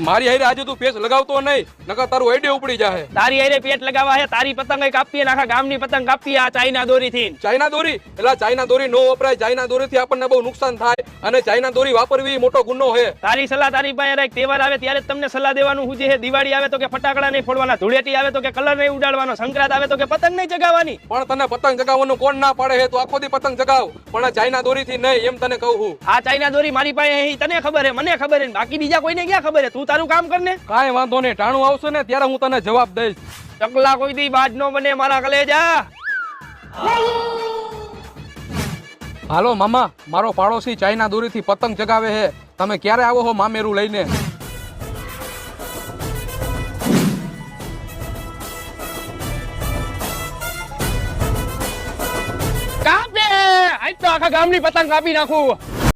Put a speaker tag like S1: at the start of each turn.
S1: મારી હારે આજે તું પેસ લગાવતો નહીં નકર તારું આઈડિયા ઉપડી જાહે.
S2: તારી હારે પેટ લગાવવા હે તારી પતંગ કાપીએ આખા ગામની પતંગ કાપીએ આ ચાઇના દોરી થી
S1: ચાઇના દોરી? એટલે ચાઇના દોરી નો વપરાય ચાઇના દોરી થી આપણને બહુ નુકસાન થાય અને ચાઇના દોરી વાપરવી મોટો ગુનો હે.
S2: તારી સલાહ તારી પાસે રાખ તહેવાર આવે ત્યારે તમને સલાહ દેવાનું હું. જે છે દિવાળી આવે તો કે ફટાકડા નહીં ફોડવાના ધૂળેટી આવે તો કે કલર નહીં ઉડાડવાનો સંક્રાંત આવે તો કે પતંગ નહીં જગાવવાની
S1: પણ તને પતંગ ચગાવવાનું કોણ ના પાડે હે? તો આખો દી પતંગ ચગાવ પણ આ ચાઇના દોરીથી નહીં એમ તને કહું હું.
S2: આ ચાઇના દોરી મારી પાસે હે, તને ખબર હે મને ખબર હે બાકી બીજા કોઈને ક્યાં ખબર હે? તું તારું કામ કર ને
S1: કાંઈ વાંધો નહીં ટાણું આવશે ને ત્યારે હું તને જવાબ દઈશ.
S2: ચકલા કોઈ દી બાજ નો બને મારા કલેજા.
S1: હાલો મામા મારો પાડોશી ચાઇના દોરીથી પતંગ ચગાવે છે. તમે ક્યારે આવો હો મામેરું લઈને?
S2: કાપે! આજ તો આખા ગામની પતંગ કાપી નાખું.